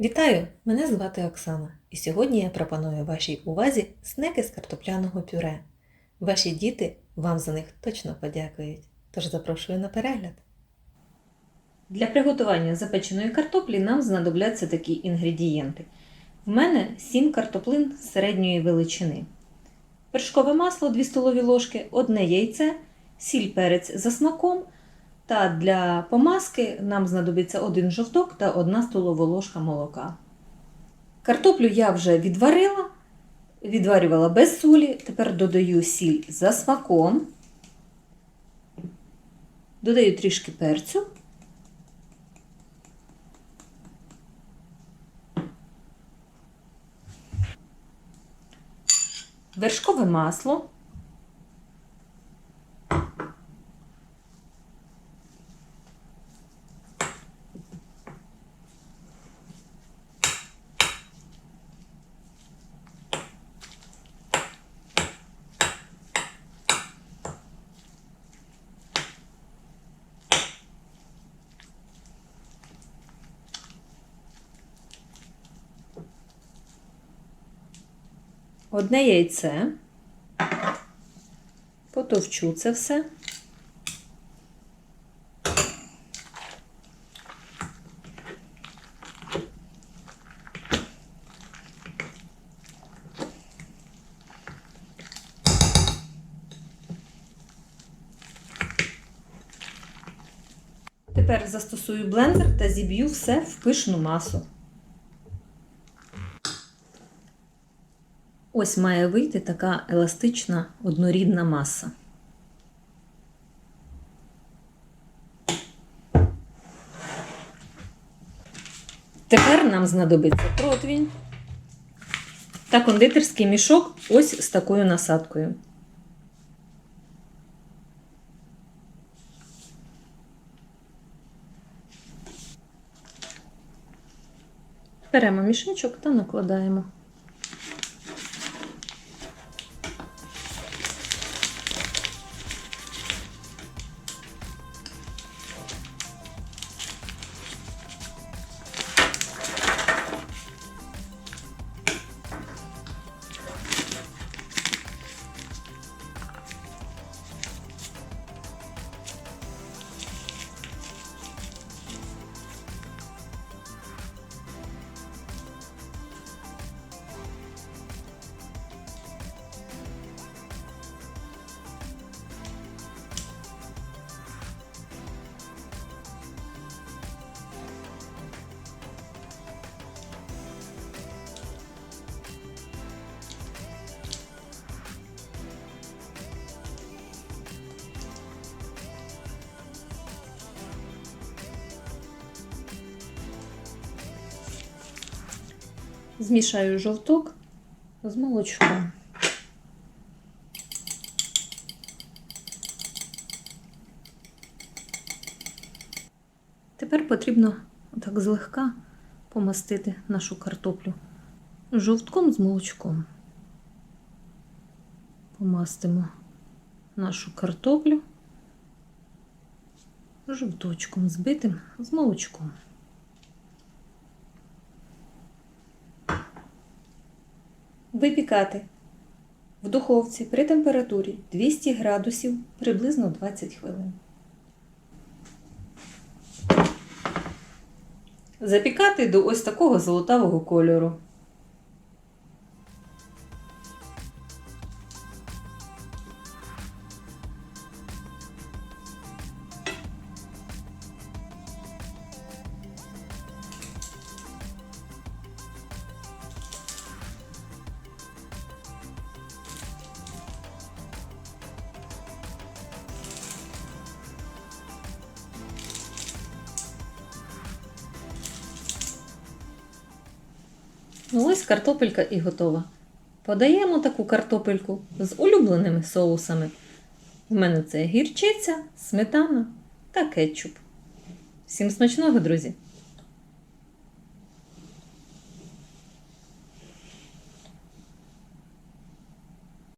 Вітаю! Мене звати Оксана, і сьогодні я пропоную вашій увазі снеки з картопляного пюре. Ваші діти вам за них точно подякують. Тож запрошую на перегляд. Для приготування запеченої картоплі нам знадобляться такі інгредієнти. В мене 7 картоплин середньої величини. Вершкове масло 2 столові ложки, одне яйце, сіль перець за смаком. Та для помазки нам знадобиться один жовток та 1 столова ложка молока. Картоплю я вже відварила, відварювала без солі. Тепер додаю сіль за смаком. Додаю трішки перцю. Вершкове масло. Одне яйце. Потовчу це все. Тепер застосую блендер та зіб'ю все в пишну масу. Ось має вийти така еластична однорідна маса. Тепер нам знадобиться противінь та кондитерський мішок ось з такою насадкою. Беремо мішечок та накладаємо. Змішаю жовток з молочком. Тепер потрібно так злегка помастити нашу картоплю жовтком з молочком. Помастимо нашу картоплю жовточком збитим з молочком. Випікати в духовці при температурі 200 градусів приблизно 20 хвилин. Запікати до ось такого золотавого кольору. Ну ось картопелька і готова. Подаємо таку картопельку з улюбленими соусами. У мене це гірчиця, сметана та кетчуп. Всім смачного, друзі!